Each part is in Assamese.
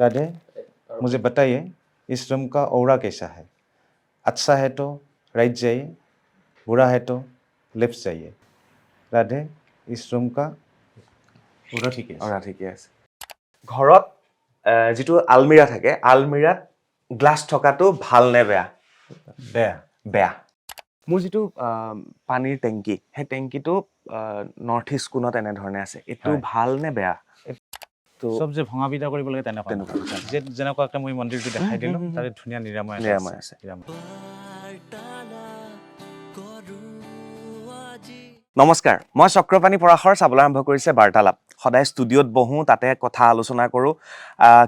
राधे मुझे बताइए इस रूम का ओरा कैसा है अच्छा है तो राइट जाइए बुरा है तो लेफ्ट जाइए राधे इस रूम का ओरा ठीक है অৰা ঠিকে আছে ঘৰত আহ, যিটো আলমিৰা থাকে আলমিৰাত গ্লাছ থকাটো ভাল নে বেয়া बेया বেয়া মোৰ যিটো আহ, পানীৰ টেংকি সেই টেংকিটো নৰ্থ ইষ্ট কোণত এনেধৰণে আছে এইটো হয়। ভাল নে বেয়া তো চব যে ভঙা বিদা কৰিব লাগে তেনেকুৱা। যে যেনেকুৱাকৈ মই মন্দিৰটো দেখাই দিলোঁ তাতে ধুনীয়া নিৰাময় নিৰাময় আছে। নমস্কাৰ মই চক্ৰপাণী পৰাশৰ চাবলৈ আৰম্ভ কৰিছে বাৰ্তালাপ। সদায় ষ্টুডিঅ'ত বহোঁ তাতে কথা আলোচনা কৰোঁ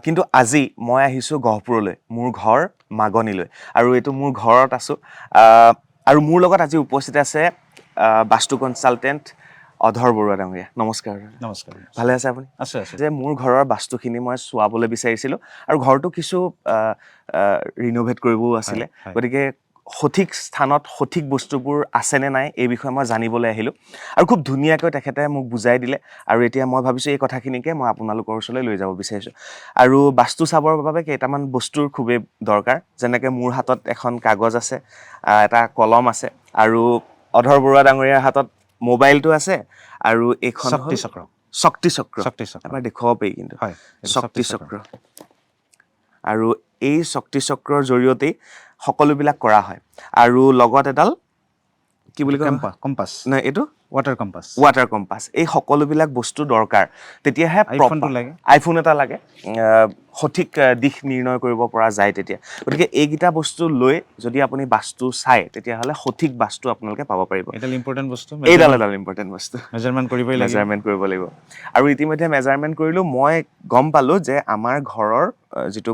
কিন্তু আজি মই আহিছোঁ গহপুৰলৈ মোৰ ঘৰ মাগনিলৈ। আৰু এইটো মোৰ ঘৰত আছোঁ। আৰু মোৰ লগত আজি উপস্থিত আছে বাস্তু কনচালটেণ্ট অধৰ বৰুৱা ডাঙৰীয়া। নমস্কাৰ। নমস্কাৰ। ভালে আছে আপুনি? আছে আছে। যে মোৰ ঘৰৰ বাস্তুখিনি মই চোৱাবলৈ বিচাৰিছিলোঁ আৰু ঘৰটো কিছু ৰিন'ভেট কৰিবও আছিলে। গতিকে সঠিক স্থানত সঠিক বস্তুবোৰ আছেনে নাই এই বিষয়ে মই জানিবলৈ আহিলোঁ। আৰু খুব ধুনীয়াকৈ তেখেতে মোক বুজাই দিলে আৰু এতিয়া মই ভাবিছোঁ এই কথাখিনিকে মই আপোনালোকৰ ওচৰলৈ লৈ যাব বিচাৰিছোঁ। আৰু বাস্তু চাবৰ বাবে কেইটামান বস্তুৰ খুবেই দৰকাৰ। যেনেকৈ মোৰ হাতত এখন কাগজ আছে এটা কলম আছে আৰু অধৰ বৰুৱা ডাঙৰীয়াৰ হাতত মোবাইলটো আছে আৰু এইখন শক্তি চক্ৰ শক্তি চক্ৰ শক্তি চক্ৰ এবাৰ দেখুৱাব পাৰি কিন্তু। হয় শক্তি চক্ৰ আৰু এই শক্তি চক্ৰৰ জৰিয়তেই সকলোবিলাক কৰা হয়। আৰু লগত এডাল কি বুলি কয়? কম্পাছ। নাই এইটো? Water compass. Water compass. এই সকলোবিলাক বস্তু দৰকাৰ। তেতিয়াহে আইফোন এটা লাগে। সঠিক দিশ নিৰ্ণয় কৰিব পৰা যায় তেতিয়া। গতিকে এইকেইটা বস্তু লৈ যদি আপুনি বাস্তু চায় তেতিয়াহ'লে সঠিক বাস্তু আপোনালোকে পাব পাৰিব। এইডাল ইম্পৰ্টেণ্ট বস্তু এইডাল এডাল ইম্পৰ্টেণ্ট বস্তু। মেজাৰমেণ্ট কৰিবই মেজাৰমেণ্ট কৰিব লাগিব। আৰু ইতিমধ্যে মেজাৰমেণ্ট কৰিলোঁ। মই গম পালোঁ যে আমাৰ ঘৰৰ যিটো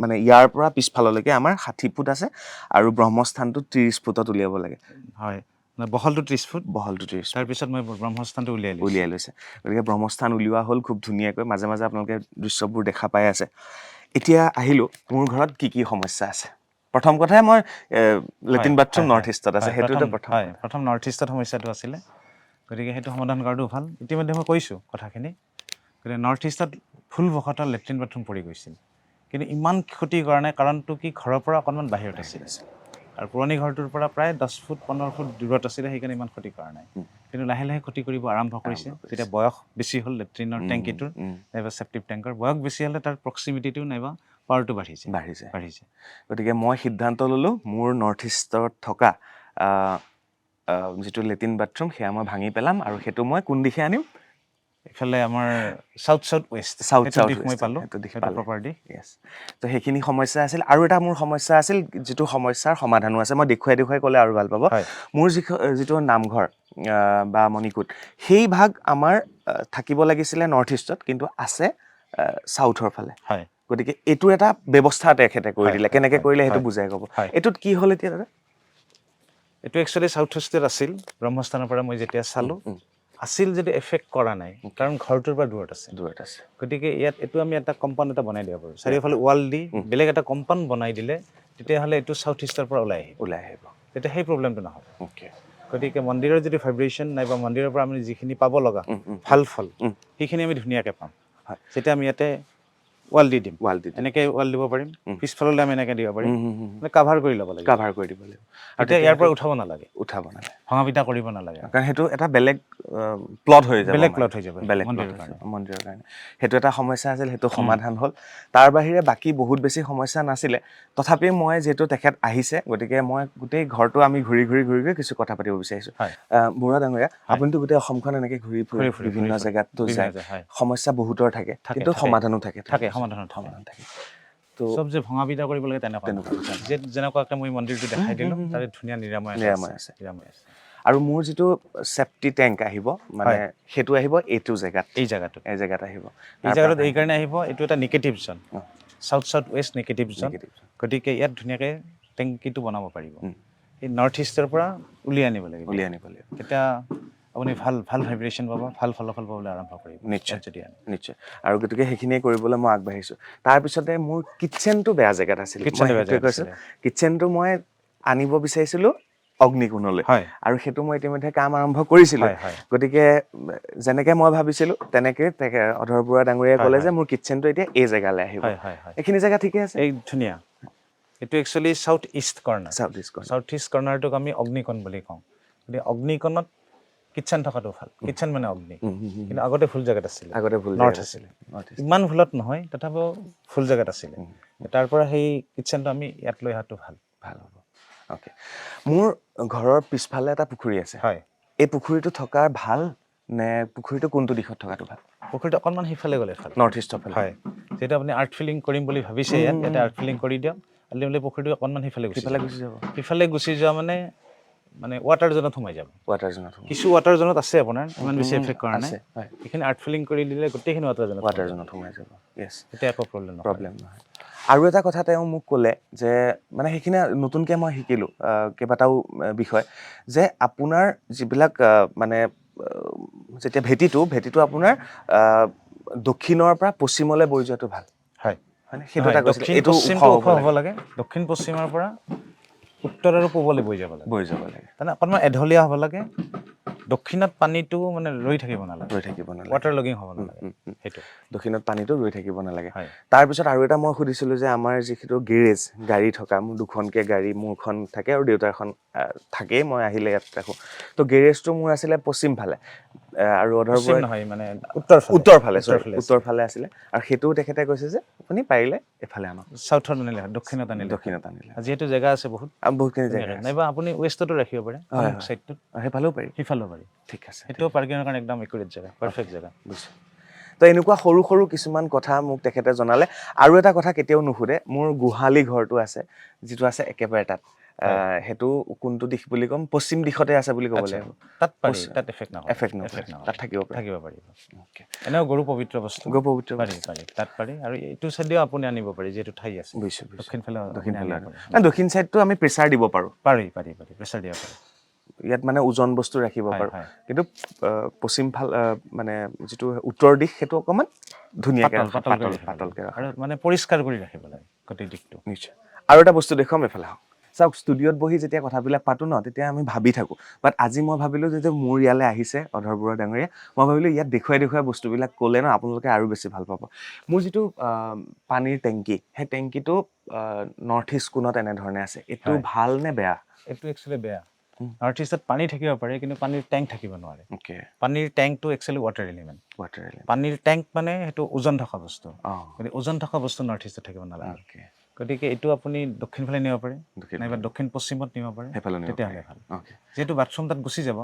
মানে ইয়াৰ পৰা পিছফাললৈকে আমাৰ ষাঠি ফুট আছে আৰু ব্ৰহ্মস্থানটো ত্ৰিছ ফুটত উলিয়াব লাগে। হয় মানে বহলটো ত্ৰিছ ফুট। বহলটো ত্ৰিছ তাৰপিছত মই ব্ৰহ্মস্থানটো উলিয়াই উলিয়াই লৈছে। গতিকে ব্ৰহ্মস্থান উলিওৱা হ'ল খুব ধুনীয়াকৈ মাজে মাজে আপোনালোকে দৃশ্যবোৰ দেখা পাই আছে। এতিয়া আহিলোঁ মোৰ ঘৰত কি কি সমস্যা আছে? প্ৰথম কথাই মই লেট্ৰিন বাথৰুম নৰ্থ ইষ্টত আছে সেইটোতে প্ৰথম- হয় প্ৰথম নৰ্থ ইষ্টত সমস্যাটো আছিলে। গতিকে সেইটো সমাধান কৰাটো ভালো। ইতিমধ্যে মই কৈছোঁ কথাখিনি। গতিকে নৰ্থ ইষ্টত ভুলবশতঃ লেট্ৰিন বাথৰুম পৰি গৈছিল। কিন্তু ইমান ক্ষতি কৰা নাই কাৰণটো কি ঘৰৰ পৰা অকণমান বাহিৰত আছিল। আৰু পুৰণি ঘৰটোৰ পৰা প্ৰায় দহ ফুট পোন্ধৰ ফুট দূৰত আছিলে সেইকাৰণে ইমান ক্ষতি কৰা নাই। কিন্তু লাহে লাহে ক্ষতি কৰিব আৰম্ভ কৰিছে। যেতিয়া বয়স বেছি হ'ল লেট্ৰিনৰ টেংকিটোৰ নাইবা ছেপ্টিক টেংকৰ। বয়স বেছি হ'লে তাৰ প্ৰক্সিমিটিটো নাইবা পাৱাৰটো বাঢ়িছে। বাঢ়িছে। বাঢ়িছে। গতিকে মই সিদ্ধান্ত ল'লোঁ মোৰ নৰ্থ ইষ্টত থকা যিটো লেট্ৰিন বাথৰুম সেয়া মই ভাঙি পেলাম আৰু সেইটো মই কোন দিশে আনিম? এইফালে আমাৰ চাউথ চাউথ ৱেষ্ট south দিশ মই পালোঁ সেইটো দিশ সেইটো পালে। প্ৰপাৰ দিশ য়েছ তো সেইখিনি সমস্যা আছিল। আৰু এটা মোৰ সমস্যা আছিল যিটো সমস্যাৰ সমাধানো আছে মই দেখুৱাই দেখুৱাই ক'লে আৰু ভাল পাব। মোৰ যি যিটো নামঘৰ বা মণিকূট সেই ভাগ আমাৰ থাকিব লাগিছিলে নৰ্থ ইষ্টত কিন্তু আছে চাউথৰ ফালে। হয়। গতিকে এইটো এটা ব্যৱস্থা তেখেতে কৰি দিলে। কেনেকৈ কৰিলে সেইটো বুজাই ক'ব। এইটোত কি হ'ল এতিয়া দাদা? এইটো একচুৱেলি চাউথ ৱেষ্টত আছিল। ব্ৰহ্মস্থানৰ পৰা মই যেতিয়া চালোঁ আছিল যদি এফেক্ট কৰা নাই কাৰণ ঘৰটোৰ পৰা দূৰত আছে দূৰত আছে। গতিকে ইয়াত এইটো আমি এটা কম্পাউণ্ড এটা বনাই দিব পাৰোঁ। চাৰিওফালে ৱাল দি বেলেগ এটা কম্পাউণ্ড বনাই দিলে তেতিয়াহ'লে এইটো চাউথ ইষ্টৰ পৰা ওলাই আহিব। ওলাই আহিব। তেতিয়া সেই প্ৰব্লেমটো নহ'ব। অ'কে গতিকে মন্দিৰৰ যদি ভাইব্ৰেশ্যন নাইবা মন্দিৰৰ পৰা আমি যিখিনি পাব লগা উম, উম, ভালো ফল সেইখিনি আমি ধুনীয়াকৈ পাম। যেতিয়া আমি ইয়াতে ৱাল দি দিম। ৱাল দি এনেকৈ ৱাল দিব পাৰিম। পিছফাললৈ আমি এনেকৈ দিব পাৰিম। উম, মানে কাভাৰ কৰি ল'ব লাগিব কাভাৰ কৰি দিব লাগিব। আৰু তেতিয়া ইয়াৰ পৰা উঠাব নালাগে। উঠাব নালাগে। ভঙা পিটা কৰিব নালাগে। কাৰণ সেইটো এটা বেলেগ প্লট হৈ যাব বেলেগ মানে। প্লট হৈ যাব। বেলেগ মন্দিৰৰ কাৰণে। সেইটো এটা সমস্যা আছিল সেইটো সমাধান হ'ল। তাৰ বাহিৰে বাকী বহুত বেছি সমস্যা নাছিলে। তথাপি মই যিহেতু তেখেত আহিছে গতিকে মই গোটেই ঘৰটো আমি ঘূৰি ঘূৰি ঘূৰি ঘূৰি কিছু কথা পাতিব বিচাৰিছোঁ। বুঢ়া ডাঙৰীয়া আপুনিতো গোটেই অসমখন এনেকৈ ঘূৰি ফুৰে বিভিন্ন। জেগাতো যায়। সমস্যা বহুতৰ থাকে। থাকে, কিন্তু সমাধানো থাকে। থাকে সমাধানত সমাধান থাকে তো চব যে ভঙা পিটা কৰিব লাগে তেনেকুৱা তেনেকুৱা। নহয়। যে মই মন্দিৰটো দেখাই দিলোঁ তাতে ধুনীয়া নিৰাময় এটা নিৰাময় আছে আছে। নিৰাময় আছে। আৰু মোৰ যিটো চেফটি টেংক আহিব মানে সেইটো আহিব এইটো জেগাত। এই জেগাটো এই জেগাত আহিব। এই জেগাটোত এইকাৰণে আহিব এইটো এটা negative zone south south west negative zone গতিকে ইয়াত ধুনীয়াকৈ টেংকিটো বনাব পাৰিব। এই নৰ্থ ইষ্টৰ পৰা উলিয়াই আনিব লাগিব। উলিয়াই আনিব লাগিব। তেতিয়া আপুনি ভালো ভালো ভাইব্ৰেশ্যন পাব ভালো ফলাফল পাবলৈ আৰম্ভ কৰিব। নিশ্চয়। যদি নিশ্চয়। আৰু গতিকে সেইখিনিয়ে কৰিবলৈ মই আগবাঢ়িছোঁ। তাৰপিছতে মোৰ কিটচেনটো বেয়া জেগাত আছিল। কিটচেনটো মই আনিব বিচাৰিছিলোঁ অগ্নিকোণলৈ আৰু সেইটো মই ইতিমধ্যে কাম আৰম্ভ কৰিছিলোঁ। হয় হয়। গতিকে যেনেকে মই ভাবিছিলোঁ তেনেকে অধৰ বৰুৱা ডাঙৰীয়াই ক'লে যে মোৰ কিটচেনটো এতিয়া এই জেগালৈ আহিব। হয় হয় হয়। এইখিনি জেগা ঠিকে আছে? এই ধুনীয়া। এইটো actually south east corner south east corner south east কৰ্ণাৰটোক আমি অগ্নিকণ বুলি কওঁ। গতিকে অগ্নিকণত কিটচেন থকাটো ভালো। কিটচেন মানে অগ্নি। কিন্তু আগতে ফুল জেগাত আছিলে। আগতে ভুল নৰ্থ আছিলে। ইমান ভুলত নহয় তথাপিও ফুল জেগাত আছিলে। তাৰ পৰা সেই কিটচেনটো আমি ইয়াত লৈ অহাটো ভালো। ভালো হ'ব। অ'কে মোৰ ঘৰৰ পিছফালে এটা পুখুৰী আছে। হয়। এই পুখুৰীটো থকাৰ ভালো নে পুখুৰীটো কোনটো দিশত থকাটো ভালো? পুখুৰীটো অকণমান সিফালে গ'লে ভালো। নৰ্থ ইষ্টৰ ফালে। হয়। যিহেতু আপুনি আৰ্ট ফিলিং কৰিম বুলি ভাবিছে ইয়াত ইয়াতে আৰ্ট ফিলিং কৰি দিয়ক। আল্টিমেটলি পুখুৰীটো অকণমান সিফালে গুচি সিফালে গুচি যাব। সিফালে গুচি যোৱা মানে মানে ৱাটাৰ জ'নত সোমাই যাব। ৱাটাৰ জোনত কিছু ৱাটাৰ জ'নত আছে আপোনাৰ ইমান বেছি এফেক্ট কৰা নাই। এইখিনি আৰ্ট ফিলিং কৰি দিলে গোটেইখিনি ৱাটাৰ জ'নত ৱাটাৰ জোনত সোমাই যাব য়েছ তেতিয়া একো প্ৰব্লেম নহয়। প্ৰব্লেম নহয়। আৰু এটা কথা তেওঁ মোক ক'লে যে মানে সেইখিনি নতুনকৈ মই শিকিলোঁ কেইবাটাও বিষয় যে আপোনাৰ যিবিলাক মানে যেতিয়া ভেটিটো ভেটিটো আপোনাৰ দক্ষিণৰ পৰা পশ্চিমলৈ বৈ যোৱাটো ভালো। হয়। সেইটো এটা কৈছিলে। এইটো হ'ব লাগে। দক্ষিণ পশ্চিমৰ পৰা উত্তৰ আৰু পূবলৈ বৈ যাব লাগে। বৈ যাব লাগে। তাৰমানে অকণমান এঢলীয়া হ'ব লাগে। দক্ষিণত পানীটো মানে ৰৈ থাকিব নালাগে। ৰৈ থাকিব নালাগে। ৱাটাৰ লগিং হ'ব নালাগে। সেইটো। দক্ষিণত পানীটো ৰৈ থাকিব নালাগে। তাৰপিছত আৰু এটা মই সুধিছিলোঁ যে আমাৰ যিটো গেৰেজ গাড়ী থকা মোৰ দুখনকৈ গাড়ী মোৰখন থাকে আৰু দেউতাৰখন থাকেই মই আহিলে ইয়াত ৰাখোঁ। তো গেৰেজটো মোৰ আছিলে পশ্চিম ফালে আহ, আৰু অধৰ বৰাই নহয় মানে উত্তৰ ফালে। উত্তৰ ফালে আছিলে। আৰু সেইটোও তেখেতে কৈছে যে আপুনি পাৰিলে এফালে আনক। চাউথত আনিলে দক্ষিণত আনিলে। দক্ষিণত আনিলে। যিহেতু জেগা আছে বহুত। বহুতখিনি জেগা নাইবা আপুনি ৱেষ্টতো ৰাখিব পাৰে আৰু সেইফালেও পাৰি। সিফালেও পাৰি। ঠিক আছে সেইটোও পাৰ্কিঙৰ কাৰণে একদম একুৰেট জেগা পাৰফেক্ট জেগা। বুজিছোঁ। তো এনেকুৱা সৰু সৰু কিছুমান কথা মোক তেখেতে জনালে। আৰু এটা কথা কেতিয়াও নুসুধে মোৰ গোহালি ঘৰটো আছে যিটো আছে একেবাৰে তাত। সেইটো কোনটো দিশ বুলি ক'ম? পশ্চিম দিশতে আছে বুলি ক'ব লাগিব। তাত। তাত এফেক্ট নহয় এফেক্ট এফেক্ট তাত নহয় থাকিব থাকিব পাৰিব. এনেও গৰু পবিত্ৰ বস্তু। গৈ পবিত্ৰ পাৰি পাৰি। তাত পাৰি। আৰু এইটো আপুনি আনিব পাৰি যিহেতু ঠাই আছে। বুজিছোঁ দক্ষিণ ফালে দক্ষিণ ফালে দক্ষিণ ছাইডটো আমি প্ৰেছাৰ দিব পাৰোঁ। পাৰি পাৰি পাৰি। প্ৰেছাৰ দিব পাৰি। ইয়াত মানে ওজন বস্তু ৰাখিব পাৰোঁ। কিন্তু পশ্চিম ফাল মানে যিটো উত্তৰ দিশ সেইটো অকণমান ধুনীয়াকৈ পাতলকৈ আৰু মানে পৰিষ্কাৰ কৰি ৰাখিব লাগে গোটেই দিশটো। নিশ্চয়। আৰু এটা বস্তু দেখুৱাম এইফালে আহক। চাওক ষ্টুডিঅ'ত বহি যেতিয়া কথাবিলাক পাতোঁ ন তেতিয়া আমি ভাবি থাকোঁ। বাট আজি মই ভাবিলোঁ যে মোৰ ইয়ালৈ আহিছে অধৰ বৰুৱা ডাঙৰীয়া মই ভাবিলোঁ ইয়াত দেখুৱাই দেখুৱাই বস্তুবিলাক ক'লে ন আপোনালোকে আৰু বেছি ভালো পাব। মোৰ যিটো পানীৰ টেংকি সেই টেংকিটো নৰ্থ ইষ্ট কোণত এনেধৰণে আছে। এইটো ভালো নে বেয়া? এইটো একচুৱেলি বেয়া। নৰ্থ ইষ্টত পানী থাকিব পাৰে কিন্তু পানীৰ টেংক থাকিব নোৱাৰে। পানীৰ টেংকটো একচুৱেলি ৱাটাৰ এলিমেণ্ট ৱাটাৰ পানীৰ টেংক মানে সেইটো ওজন থকা বস্তু। গতিকে ওজন থকা বস্তু নৰ্থ ইষ্টত থাকিব নালাগে। গতিকে এইটো আপুনি দক্ষিণ ফালে নিব পাৰে। নাইবা দক্ষিণ পশ্চিমত নিব পাৰে। তেতিয়াহ'লে ভাল। যিহেতু বাথৰুম তাত গুচি যাব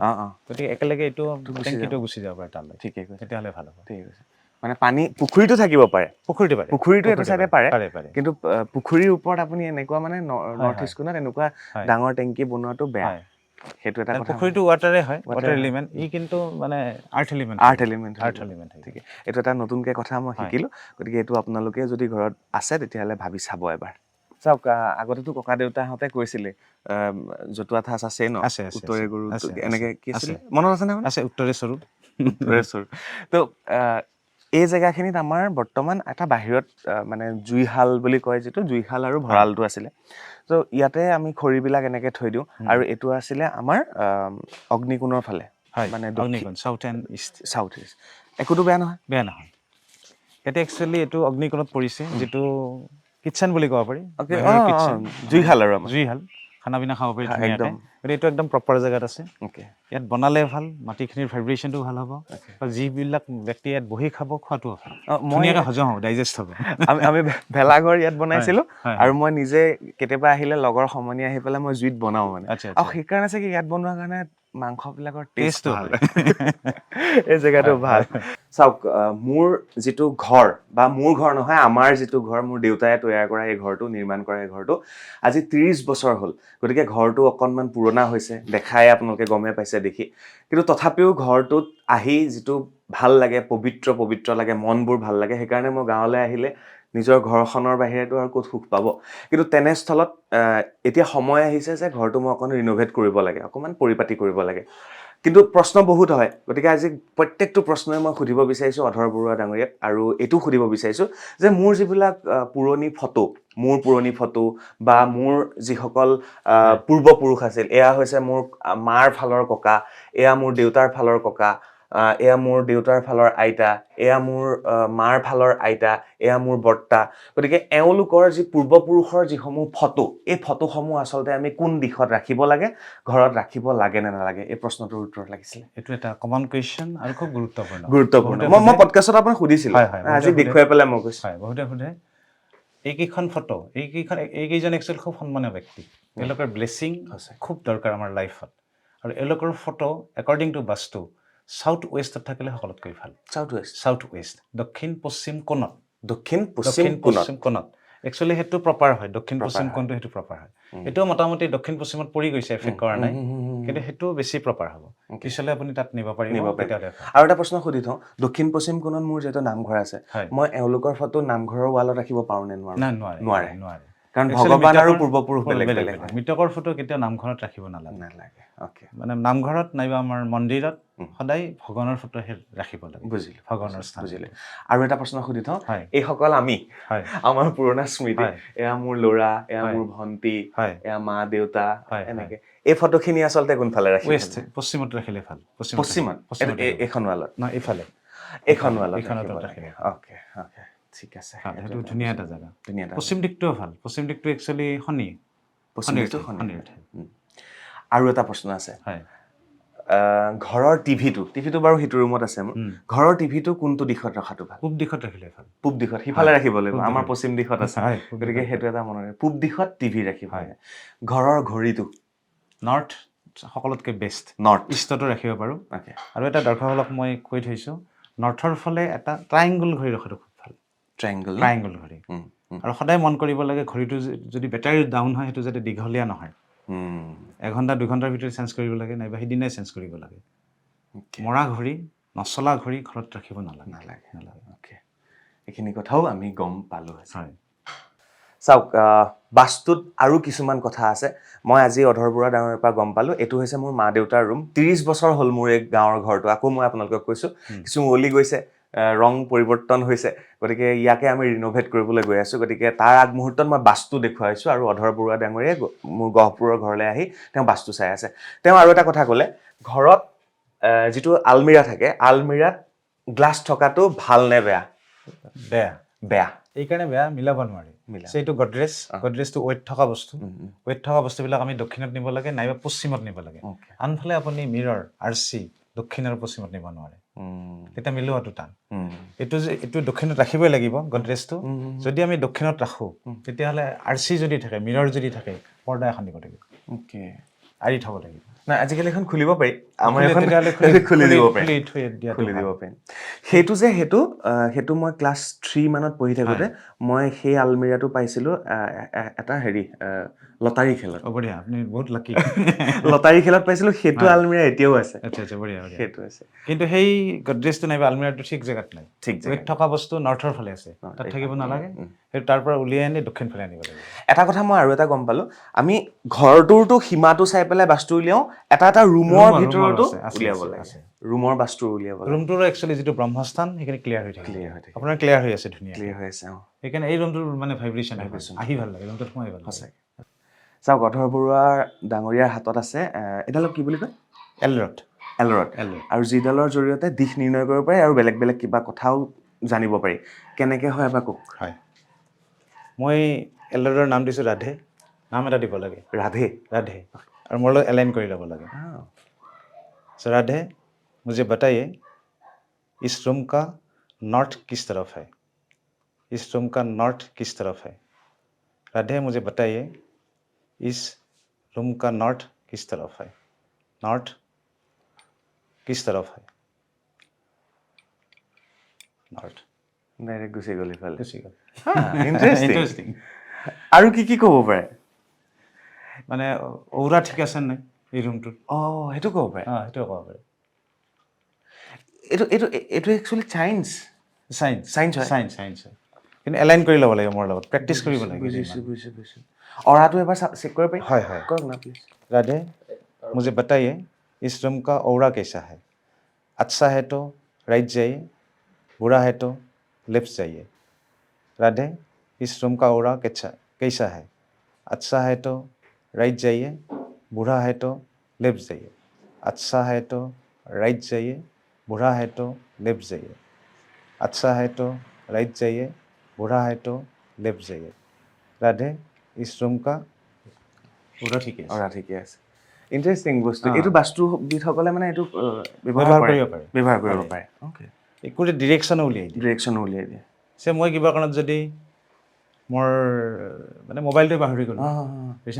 গতিকে একেলগে এইটো টেংকিটো গুচি যাব। পাৰে তালৈ। ঠিকে তেতিয়াহ'লে ভাল হ'ব। ঠিক আছে মানে পানী পুখুৰীটো থাকিব পাৰে। পুখুৰীটো পাৰে। পুখুৰীটো এইটো চাইডে পাৰে। কিন্তু পুখুৰীৰ ওপৰত আপুনি এনেকুৱা মানে নৰ্থ। ইষ্ট কোণত এনেকুৱা। ডাঙৰ টেংকি বনোৱাটো বেয়া। সেইটো এটা কথা পুখুৰীটো ৱাটাৰে হয় ৱাটাৰ। এলিমেণ্ট ই কিন্তু মানে earth element earth element earth element ঠিকে। এইটো এটা নতুনকৈ কথা মই। শিকিলোঁ। গতিকে এইটো আপোনালোকে যদি ঘৰত আছে তেতিয়াহ'লে ভাবি চাব এবাৰ। চাওক আগতেতো ককা দেউতাহঁতে কৈছিলে জতুৱা ঠাঁচ ন? আছে, আছে, উত্তৰে গৰু এনেকে কি আছে। আছিলে মনত আছে নে আপোনাৰ? আছে উত্তৰে স্বৰূপ। উত্তৰে স্বৰ। তো এই জেগাখিনিত আমাৰ বৰ্তমান এটা বাহিৰত মানে জুইশাল বুলি কয় যিটো জুইশাল আৰু ভঁৰালটো আছিলে। তো ইয়াতে আমি খৰিবিলাক এনেকৈ থৈ দিওঁ আৰু এইটো আছিলে আমাৰ অগ্নিকোণৰ ফালে। মানে south and east south east একোতো বেয়া নহয়। বেয়া নহয়। ইয়াতে একচুৱেলি এইটো অগ্নিকোণত পৰিছে যিটো কিটচেন বুলি ক'ব পাৰি। জুইশাল আৰু জুইশাল খানা পিনা খাব পাৰি ধুনীয়াকৈ। একদম। গতিকে এইটো একদম প্ৰপাৰ জেগাত আছে। ইয়াত বনালে ভালো মাটিখিনিৰ ভাইব্ৰেশ্যনটো ভালো হ'ব। যিবিলাক ব্যক্তি ইয়াত বহি খাব খোৱাটো ধুনীয়াকৈ হজম হ'ব ডাইজেষ্ট হ'ব। আমি আমি ভেলাঘৰ ইয়াত বনাইছিলোঁ। আৰু মই নিজে কেতিয়াবা আহিলে লগৰ সমনীয়া আহি পেলাই মই জুইত বনাওঁ মানে। আচ্ছা আৰু আচ্ছা। সেইকাৰণে চাগে ইয়াত বনোৱাৰ কাৰণে মাংসবিলাকৰ টেষ্ট টেষ্টটো এই জেগাটো ভালো। চাওক মোৰ যিটো ঘৰ বা মোৰ ঘৰ নহয় আমাৰ যিটো ঘৰ মোৰ দেউতাই তৈয়াৰ কৰা এই ঘৰটো নিৰ্মাণ কৰা এই ঘৰটো আজি ত্ৰিছ বছৰ হ'ল। গতিকে ঘৰটো অকণমান পুৰণা হৈছে দেখাই আপোনালোকে গমেই পাইছে দেখি। কিন্তু তথাপিও ঘৰটোত আহি যিটো ভালো লাগে পবিত্ৰ পবিত্ৰ লাগে মনবোৰ ভালো লাগে সেইকাৰণে মই গাঁৱলৈ আহিলে নিজৰ ঘৰখনৰ বাহিৰেতো আৰু ক'ত সুখ পাব? কিন্তু তেনেস্থলত এতিয়া সময় আহিছে যে ঘৰটো মই অকণ ৰিন'ভেট কৰিব লাগে অকণমান পৰিপাতি কৰিব লাগে। কিন্তু প্ৰশ্ন বহুত হয় গতিকে আজি প্ৰত্যেকটো প্ৰশ্নই মই সুধিব বিচাৰিছোঁ অধৰ বৰুৱা ডাঙৰীয়াক আৰু এইটো সুধিব বিচাৰিছোঁ যে মোৰ যিবিলাক পুৰণি ফটো মোৰ পুৰণি ফটো বা মোৰ যিসকল পূৰ্বপুৰুষ আছিল এয়া হৈছে মোৰ মাৰ ফালৰ ককা এয়া মোৰ দেউতাৰ ফালৰ ককা এয়া মোৰ দেউতাৰ ফালৰ আইতা এয়া মোৰ মাৰ ফালৰ আইতা এয়া মোৰ বৰ্তা। গতিকে এওঁলোকৰ যি পূৰ্বপুৰুষৰ যিসমূহ ফটো এই ফটোসমূহ আচলতে আমি কোন দিশত ৰাখিব লাগে ঘৰত ৰাখিব লাগে নে নালাগে? এই প্ৰশ্নটোৰ উত্তৰ লাগিছিলে। এইটো এটা কমন কুৱেশ্যন আৰু খুব গুৰুত্বপূৰ্ণ। গুৰুত্বপূৰ্ণ। মই মই পডকাষ্টত আপোনাক সুধিছিলোঁ। আজি। দেখুৱাই পেলাই মই কৈছোঁ। হয় বহুতে সোধে এইকেইখন ফটো এইকেইখন এইকেইজন একচুৱেলি খুব সন্মানীয় ব্যক্তি। এওঁলোকৰ ব্লেছিং সঁচাই। খুব দৰকাৰ আমাৰ লাইফত আৰু এওঁলোকৰ photo according to vastu south ৱেষ্টত থাকিলে সকলোতকৈ ভালো। চাউথ ৱেষ্ট চাউথ ৱেষ্ট দক্ষিণ পশ্চিম কোণত। দক্ষিণ পশ্চিম দক্ষিণ পশ্চিম কোণত। একচুৱেলি সেইটো প্ৰপাৰ হয়। দক্ষিণ পশ্চিম কোণটো সেইটো প্ৰপাৰ হয়। উম। মোটামুটি দক্ষিণ পশ্চিমত পৰি গৈছে এফেক্ট কৰা নাই। কিন্তু সেইটো বেছি প্ৰপাৰ হ'ব। পিছলৈ আপুনি তাত নিব পাৰিব নিব পাৰিম। আৰু এটা প্ৰশ্ন সুধি থওঁ। দক্ষিণ পশ্চিম কোণত মোৰ যিহেতু নামঘৰ আছে মই এওঁলোকৰ ফটো নামঘৰৰ ৱালত ৰাখিব পাৰোঁ নে নোৱাৰোঁ। নোৱাৰে। নোৱাৰে। কাৰণ ভগৱান আৰু পূৰ্বপুৰুষ বেলেগ বেলেগ হয়। মৃতকৰ ফটো কেতিয়াও নামঘৰত ৰাখিব নালাগে। নালাগে অ'কে মানে নামঘৰত নাইবা আমাৰ মন্দিৰত। সদায় ভগৱানৰ ফটোহে ৰাখিব লাগে। বুজিলোঁ ভগৱানৰ স্থান। বুজিলোঁ। আৰু এটা প্ৰশ্ন সুধি থওঁ এইসকল আমি আমাৰ পুৰণা স্মৃতি। এয়া মোৰ ল'ৰা এয়া। মোৰ ভণ্টি হয়। এয়া মা দেউতা হয়, এনেকে। এই ফটোখিনি আচলতে কোনফালে ৰাখিব ৱেষ্ট পশ্চিমত ৰাখিলে ভাল। পশ্চিমত এইখন ৱালত? নহয় এইফালে। এইখন ৱালত এইখনত ৰাখিলে অ'কে অ'কে ঠিক আছে সেইটো ধুনীয়া এটা জেগা। ধুনীয়া এটা পশ্চিম দিশটোও ভাল পশ্চিম দিশটো একচুৱেলি শনি পশ্চিম দিশটো। উম। আৰু এটা প্ৰশ্ন আছে। হয়। ঘৰৰ টিভিটো টিভিটো বাৰু সিটো ৰুমত আছে মোৰ। ঘৰৰ টিভিটো কোনটো দিশত ৰখাটো ভাল? পূব দিশত ৰাখিলে ভাল। পূব দিশত সিফালে ৰাখিব লাগিব। আমাৰ। পশ্চিম দিশত আছে। গতিকে। সেইটো এটা মনত পূব দিশত টিভি ৰাখিব হয়। লাগে। ঘৰৰ ঘড়ীটো? নৰ্থ সকলোতকৈ বেষ্ট নৰ্থ ইষ্টতো ৰাখিব পাৰোঁ। আৰু এটা দৰ্শকসকলক মই কৈ থৈছোঁ। নৰ্থৰ ফালে এটা ট্ৰাইংগল ঘড়ী ৰখাটো ট্ৰাইংগল ট্ৰাইংগল ঘড়ী। আৰু সদায় মন কৰিব লাগে ঘড়ীটো যদি বেটাৰী ডাউন হয় সেইটো যাতে দীঘলীয়া নহয়। এঘণ্টা দুঘণ্টাৰ ভিতৰত চেঞ্জ কৰিব লাগে নাইবা সিদিনাই চেঞ্জ কৰিব লাগে. মৰা ঘড়ী নচলা ঘড়ী ঘৰত ৰাখিব নালাগে। নালাগে নালাগে। অ'কে এইখিনি কথাও আমি গম পালোঁ হয়। চাওক বাস্তুত আৰু কিছুমান কথা আছে। মই আজি অধৰ ডাঙৰীৰ পৰা গম পালোঁ। এইটো হৈছে মোৰ মা দেউতাৰ ৰুম ত্ৰিছ বছৰ হ'ল মোৰ এই গাঁৱৰ ঘৰটো। আকৌ মই আপোনালোকক কৈছোঁ। কিছু উৱলি গৈছে। ৰং পৰিৱৰ্তন হৈছে। গতিকে ইয়াকে আমি ৰিন'ভেট কৰিবলৈ গৈ আছোঁ। গতিকে তাৰ আগমুহূৰ্তত মই বাস্তু দেখুৱাইছোঁ আৰু অধৰ বৰুৱা ডাঙৰীয়ে মোৰ গহপুৰৰ ঘৰলৈ আহি তেওঁ বাস্তু চাই আছে। তেওঁ আৰু এটা কথা ক'লে ঘৰত যিটো আলমিৰা থাকে আলমিৰাত গ্লাছ থকাটো ভাল নে বেয়া? বেয়া। বেয়া। এইকাৰণে বেয়া মিলাব নোৱাৰি। এইটো গডৰেজ। গডৰেজটো ৱেট থকা বস্তু। ৱেট থকা বস্তুবিলাক আমি দক্ষিণত নিব লাগে নাইবা পশ্চিমত নিব লাগে. আনফালে আপুনি মিৰৰ আৰ চি দক্ষিণ আৰু পশ্চিমত নিব নোৱাৰে। তেতিয়া মিলোৱাটো টান। এইটো যে এইটো দক্ষিণত ৰাখিবই লাগিব গডৰেজটো যদি আমি দক্ষিণত ৰাখোঁ। তেতিয়াহ'লে আৰ চি যদি থাকে মিৰৰ যদি থাকে পৰ্দা এখন দিব লাগিব. আঁৰি থ'ব লাগিব। নাই আজিকালি এখন খুলিব পাৰি। আমাৰ এখন খুলি দিব পাৰি। খুলি দিব। পাৰিম সেইটো যে সেইটো সেইটো মই ক্লাছ থ্ৰী মানত পঢ়ি থাকোঁতে মই সেই আলমিৰাটো পাইছিলোঁ এটা হেৰি লটাৰী খেলত। অ, বঢ়িয়া। আপুনি বহুত লাকি লটাৰী খেলত পাইছিলোঁ সেইটো। আলমিৰা এতিয়াও আছে। সেইটো আছে। কিন্তু সেই গডৰেজটো নাইবা আলমিৰাটো ঠিক জেগাত নাই। ঠিক ৱেট জেগা থকা বস্তু নৰ্থৰ ফালে আছে। তাত থাকিব নালাগে। সেইটো তাৰ পৰা উলিয়াই আনি দক্ষিণ ফালে আনিব লাগিব। এটা কথা মই আৰু এটা গম পালোঁ আমি ঘৰটোৰতো সীমাটো চাই পেলাই বাস্তু উলিয়াওঁ এটা এটা ৰুমৰ ভিতৰতো উলিয়াব লাগে। ৰুমৰ বাস্তু উলিয়াব ৰুমটোৰ একচুৱেলি যিটো ব্ৰহ্মস্থান সেইখিনি ক্লিয়াৰ হৈ থাকে। ক্লিয়াৰ হৈ থাকে। আপোনাৰ ক্লিয়াৰ হৈ আছে ধুনীয়া ক্লিয়াৰ হৈ আছে অঁ। সেইকাৰণে এই ৰুমটোৰ মানে ভাইব্ৰেশ্যন Vibration। আহি ভাল লাগে ৰুমটোত সোমাই ভাল লাগে। সঁচাকৈ। চাওক অধৰ বৰুৱা ডাঙৰীয়াৰ হাতত আছে এডালক কি বুলি কয়? এলৰট। এলৰড এলৰট। আৰু যিডালৰ জৰিয়তে দিশ নিৰ্ণয় কৰিব পাৰি আৰু বেলেগ বেলেগ কিবা কথাও জানিব পাৰি। কেনেকৈ হয় এবাৰ কওক? হয়। মই এলৰটৰ নাম দিছোঁ ৰাধে। নাম এটা দিব লাগে। ৰাধে। राधे और मोड़ अलाइन कर लेवल लगे सो राधे मुझे बताइए इस रूम का नॉर्थ किस तरफ है इस रूम का नॉर्थ किस तरफ है राधे मुझे बताइए इस रूम का नॉर्थ किस तरफ है नॉर्थ किस तरफ है नॉर्थ ডাইৰেক্ট গুচি গ'ল ইফালে गुसी गल ইণ্টাৰেষ্টিং ইণ্টাৰেষ্টিং আৰু কি কি ক'ব পাৰে মানে ঔৰা ঠিক আছে নাই এই ৰুমটোত অঁ সেইটো ক'ব পাৰে অঁ সেইটোৱে ক'ব পাৰি এইটো এইটো এইটো একচুৱেলি চায়েন্স চাইন্স Science হয়? চাইন্স চাইন্স হয় কিন্তু এলাইন কৰি ল'ব লাগে মোৰ লগত প্ৰেক্টিচ কৰিব লাগে বুজিছোঁ বুজিছোঁ বুজিছোঁ অৰাটো এবাৰ চেক কৰিব পাৰি হয় হয় কৰক না প্লিজ राधे मुझे बताइए इस रूम का औरा कैसा है अच्छा है तो राइट जाइए बुरा है तो लेफ्ट जाइए राधे इस रूम का औरा कैसा कैसा है अच्छा है तो राइट जाइए बुरा है तो लेफ्ट जाइए अच्छा है तो राइट जाइए बुरा है तो लेफ्ट जाइए अच्छा है तो राइट जाइए बुरा है तो लेफ्ट जाइए राधे इस रूम का পুৰা ঠিকে আছে অৰা ঠিকে আছে ইণ্টাৰেষ্টিং বস্তু অ। এইটো বাস্তুবিদসকলে মানে এইটো আহ, ব্যৱহাৰ ব্যৱহাৰ কৰে কৰিব পাৰে ব্যৱহাৰ কৰিব পাৰে। পাৰে অ'কে একোটি ডিৰেকশ্যনো উলিয়াই দিয়ে ডিৰেকশ্যনো উলিয়াই দিয়ে যে মই কিবা কাৰণত যদি মোৰ মানে মোবাইলটোৱে পাহৰি গ'লোঁ।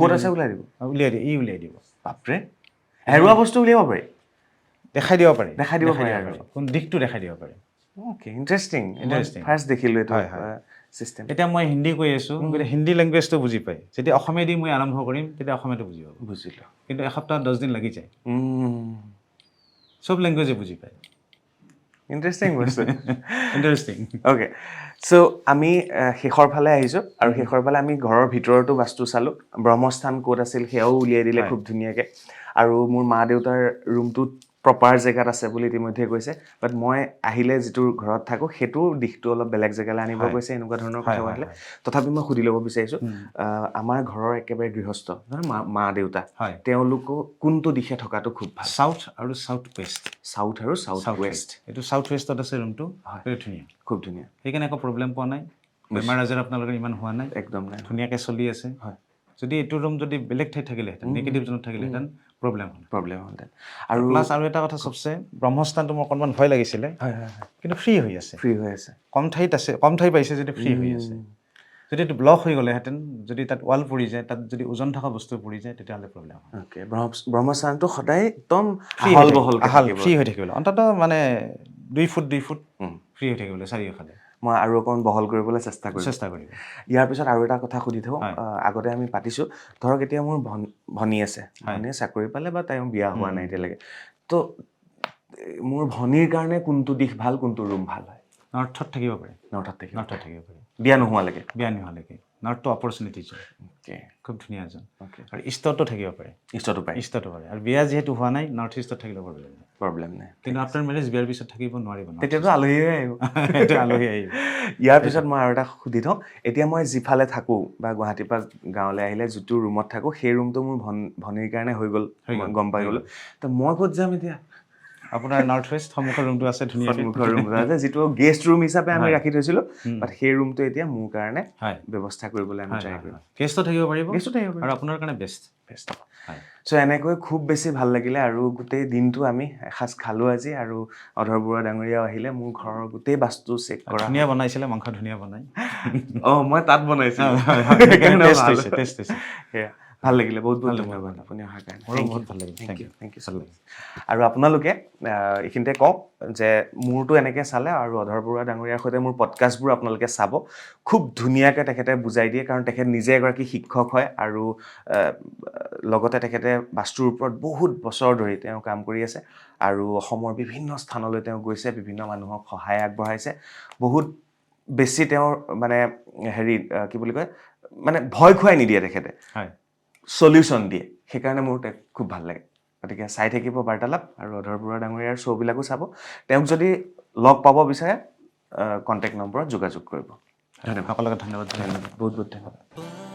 ক'ত আছে ওলাই দিব? উলিয়াই দিয়ে ই উলিয়াই দিব। বাপৰে। হেৰুৱা বস্তু উলিয়াব পাৰি। দেখাই দিব পাৰে। দেখাই দিব পাৰে আৰু। কোন দিশটো দেখাই দিব পাৰে। Okay interesting Interesting. ফাৰ্ষ্ট দেখিলোঁ এইটো হয়, হয়। ছিষ্টেম এতিয়া মই হিন্দী কৈ আছোঁ গতিকে হিন্দী লেংগুৱেজটো বুজি পায়। যেতিয়া অসমীয়া দি মই আৰম্ভ কৰিম তেতিয়া অসমীয়াটো বুজি পাব। বুজিলোঁ। কিন্তু এসপ্তাহ দহ দিন লাগি যায়। চব লেংগুৱেজে বুজি পায়। ইণ্টাৰেষ্টিং বস্তু ইণ্টাৰেষ্টিং অ'কে চ' আমি শেষৰ ফালে আহিছোঁ আৰু শেষৰ ফালে আমি ঘৰৰ ভিতৰতো বাস্তু চালোঁ। ব্ৰহ্মস্থান ক'ত আছিল সেয়াও উলিয়াই দিলে। খুব ধুনীয়াকৈ। আৰু মোৰ মা দেউতাৰ ৰুমটোত প্ৰপাৰ জেগাত আছে বুলি ইতিমধ্যে কৈছে। বাট মই আহিলে যিটো ঘৰত থাকোঁ সেইটো দিশটো অলপ বেলেগ জেগালৈ আনিব। কৈছে এনেকুৱা ধৰণৰ কথা আহিলে। তথাপি মই সুধি ল'ব বিচাৰিছোঁ আমাৰ ঘৰৰ একেবাৰে গৃহস্থ মা মা দেউতা হয়। তেওঁলোকো কোনটো দিশে থকাটো খুব ভালো? চাউথ আৰু চাউথ ৱেষ্ট চাউথ আৰু চাউথ ৱেষ্ট এইটো চাউথ ৱেষ্টত আছে ৰুমটো হয়। ধুনীয়া। খুব ধুনীয়া। সেইকাৰণে একো প্ৰব্লেম পোৱা নাই। বেমাৰ আজাৰ আপোনালোকৰ ইমান হোৱা নাই। একদম নাই। ধুনীয়াকৈ চলি আছে। হয়। যদি এইটো ৰুম যদি বেলেগ ঠাইত থাকিলেহেঁতেন নিগেটিভ জোনত থাকিলেহেঁতেন প্ৰব্লেম হ'ল। প্ৰব্লেম হ'ল দেন আৰু প্লাছ আৰু এটা কথা চবচে ব্ৰহ্মস্থানটো মোৰ অকণমান ভয় লাগিছিলে হয় হয় কিন্তু ফ্ৰী হৈ আছে। ফ্ৰী হৈ আছে। কম ঠাইত আছে কম ঠাই পাইছে যদি ফ্ৰী হৈ আছে। যদি এইটো ব্লক হৈ গ'লেহেঁতেন যদি তাত ৱাল পৰি যায় তাত যদি ওজন থকা বস্তু পৰি যায় তেতিয়াহ'লে প্ৰব্লেম হয় অ'কে ব্ৰহ্মস্থানটো সদায় একদম আহল আহল ফ্ৰী হৈ থাকিবলৈ। অন্ততঃ মানে দুই ফুট দুই ফুট ফ্ৰী হৈ থাকিবলৈ চাৰিওফালে। মই আৰু অকণ বহল কৰিবলৈ চেষ্টা কৰিম। চেষ্টা কৰিব। ইয়াৰ পিছত আৰু এটা কথা সুধি থওঁ আগতে আমি পাতিছোঁ। ধৰক এতিয়া মোৰ ভন ভনী আছে। ভনীয়ে চাকৰি পালে বা তাইৰ বিয়া হোৱা। নাই এতিয়ালৈকে। তো মোৰ ভনীৰ কাৰণে কোনটো দিশ ভাল কোনটো ৰুম ভাল হয়? নৰ্থত থাকিব পাৰে। নৰ্থত থাকিব নৰ্থত থাকিব পাৰে। বিয়া নোহোৱালৈকে? বিয়া নোহোৱালৈকে। নৰ্থটো অপৰচুনিটি জোন অ'কে খুব ধুনীয়া জোন অ'কে আৰু ইষ্টতো থাকিব পাৰে। ইষ্টটো পায়। ইষ্টতো পাৰে। আৰু বিয়া যিহেতু হোৱা নাই নৰ্থ ইষ্টত থাকিলেও প্ৰব্লেম নাই। প্ৰব্লেম নাই। কিন্তু আফটাৰ মেৰেজ বিয়াৰ পিছত থাকিব নোৱাৰিব তেতিয়াতো আলহীয়ে আহিব। সেইটো আলহী আহিব। ইয়াৰ পিছত মই আৰু এটা সুধি থওঁ। এতিয়া মই যিফালে থাকোঁ বা গুৱাহাটীৰ পৰা গাঁৱলৈ আহিলে যিটো ৰুমত থাকোঁ সেই ৰুমটো মোৰ ভন ভনীৰ কাৰণে হৈ গ'ল। গম পাই গ'লোঁ। তো মই ক'ত যাম এতিয়া? আপোনাৰ নৰ্থ ৱেষ্ট সন্মুখৰ ৰুমটো আছে ধুনীয়াকৈ সন্মুখৰ ৰুম আছে যিটো গেষ্ট ৰুম হিচাপে আমি। ৰাখি থৈছিলোঁ বাট সেই ৰুমটো এতিয়া মোৰ কাৰণে ব্যৱস্থা কৰিবলৈ আমি ট্ৰাই কৰিম। হয়। গেষ্টটো থাকিব পাৰিব গেষ্টো থাকিব আৰু আপোনাৰ কাৰণে বেষ্ট হয়। চ' এনেকৈ খুব বেছি ভাল লাগিলে আৰু গোটেই দিনটো আমি এসাঁজ খালোঁ আজি আৰু অধৰ বৰুৱা ডাঙৰীয়াও আহিলে মোৰ ঘৰৰ গোটেই বাস্তু চেক কৰা ধুনীয়া বনাইছিলে মাংস ধুনীয়া বনাই। অঁ মই তাত বনাইছিলোঁ। সেয়া। ভাল লাগিলে বহুত ভাল লাগিলে, ধন্যবাদ আপুনি অহাৰ কাৰণে. বহুত ভাল লাগিল থেংক ইউ ভাল much. লাগিল আৰু আপোনালোকে এইখিনিতে কওক যে মোৰতো এনেকৈ চালে আৰু অধৰ বৰুৱা ডাঙৰীয়াৰ সৈতে মোৰ পডকাষ্টবোৰ আপোনালোকে চাব। খুব ধুনীয়াকৈ তেখেতে বুজাই দিয়ে কাৰণ তেখেত নিজে এগৰাকী শিক্ষক হয় আৰু লগতে তেখেতে বাস্তুৰ ওপৰত বহুত বছৰ ধৰি তেওঁ কাম কৰি আছে আৰু অসমৰ বিভিন্ন স্থানলৈ তেওঁ গৈছে বিভিন্ন মানুহক সহায় আগবঢ়াইছে। বহুত বেছি তেওঁৰ মানে হেৰি কি বুলি কয় মানে ভয় খুৱাই নিদিয়ে তেখেতে। হয়। চলিউশ্যন দিয়ে। সেইকাৰণে মোৰ তেওঁক খুব ভালো লাগে। গতিকে চাই থাকিব বাৰ্তালাপ আৰু অধৰ বৰুৱা ডাঙৰীয়াৰ শ্ব'বিলাকো চাব। তেওঁক যদি লগ পাব বিচাৰে কণ্টেক্ট নম্বৰত যোগাযোগ কৰিব। ধন্যবাদ। সকলোকে ধন্যবাদ। ধন্যবাদ। বহুত বহুত ধন্যবাদ।